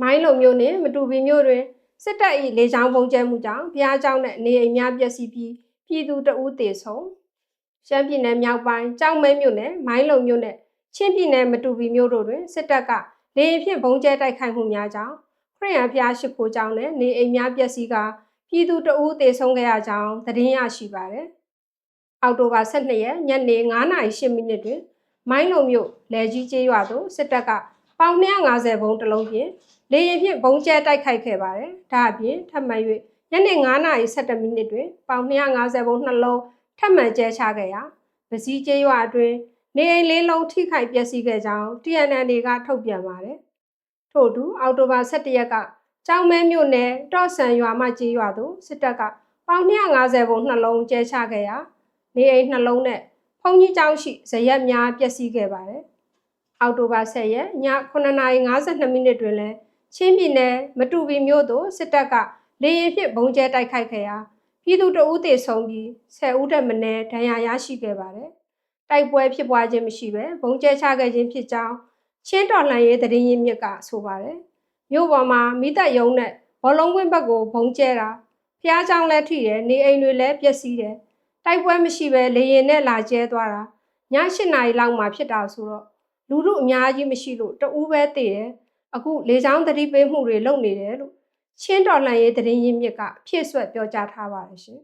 မိုင်းလုံမျိုးနဲ့မတူပီမျိုးတွင်စစ်တပ်၏လေကြောင်းပုံကျဲမှုကြောင့်ဘုရားကျောင်းနဲ့နေအိမ်များပျက်စီးပြီးပြည်သူတအူးတေဆုံးရှမ်းပြည်နယ်မြောက်ပိုင်းကြောက်မဲမြို့နယ်မိုင်းလုံမြို့နယ်ချင်းပြည်နယ်မတူပီမြို့တို့တွင်စစ်တပ်ကလေရင်ဖြင့်ဘုံကျဲတိုက်ခိုက်မှုများကြောင့်ခရစ်ယာန်ဘုရားရှိခိုးကျောင်းနဲ့နေအိမ်များပျက်စီးကပြည်သူတအူးတေဆုံးခဲ့ရကြောင်းသတင်းရရှိပါသည်အောက်တိုဘာ12ရက်ညနေ9:08မိနစ်တွင်မိုင်းလုံမြို့လယ်ကြီးကျေးရွာသို့စစ်တပ်က ပေါင်250ဘုံတစ်လုံးဖြင့်လေရင်ဖြင့်ဘုံကျဲတိုက်ခိုက်ခဲ့ပါတယ်။ဒါအပြင်ထပ်မံ၍ညနေ9:17မိနစ်တွင်ပေါင်250ဘုံနှလုံးထပ်မံကျဲချခဲ့ရာပစည်းကျေးရွာအတွင်းနေအိမ်လေးလုံးထိခိုက်ပျက်စီးခဲ့ကြောင်း TNN ကထုတ်ပြန်ပါတယ်။ထို့အတူအောက်တိုဘာ17ရက်ကကျောင်းမဲမြို့နယ်တော့ဆန်ရွာမှကျေးရွာသို့စစ်တပ်ကပေါင်250ဘုံနှလုံးကျဲချခဲ့ရာနေအိမ်နှလုံးနဲ့ဖုန်ကြီးကျောင်းရှိဇရက်များပျက်စီးခဲ့ပါတယ်။ အောက်တိုဘာ10ရက်ည9:52မိနစ်တွင်လည်းချင်းပြည်နယ်မတူပီမြို့သို့စစ်တပ်ကလေရင်ဖြင့်ဘုံကျဲတိုက်ခိုက်ခဲ့ရာပြည်သူတအုပ်သေဆုံးပြီး10ဦးတက်မနည်းဒဏ်ရာရရှိခဲ့ပါတယ်။တိုက်ပွဲဖြစ်ပွားခြင်းမရှိဘဲဘုံကျဲချခဲ့ခြင်းဖြစ်ကြောင်းချင်းတော်လှန်ရေးသတင်းရင်းမြစ်ကဆိုပါတယ်။မြို့ပေါ်မှာမိသက်ယုံနဲ့ဘောလုံးကွင်းဘက်ကိုဘုံကျဲတာဖျားချောင်းလည်းထိတယ်နေအိမ်တွေလည်းပျက်စီးတယ်။တိုက်ပွဲမရှိဘဲလေရင်နဲ့လာကျဲသွားတာည8နာရီလောက်မှဖြစ်တာဆိုတော့ လူတို့အများကြီးမရှိလို့တဦးပဲတည်တယ်အခုလေချောင်းသတိပေးမှုတွေလုပ်နေတယ်လို့ချင်းတော်လှန်ရေးသတင်းရင်းမြစ်ကအဖြစ်ဆွဲပြောကြားထားပါတယ်ရှင်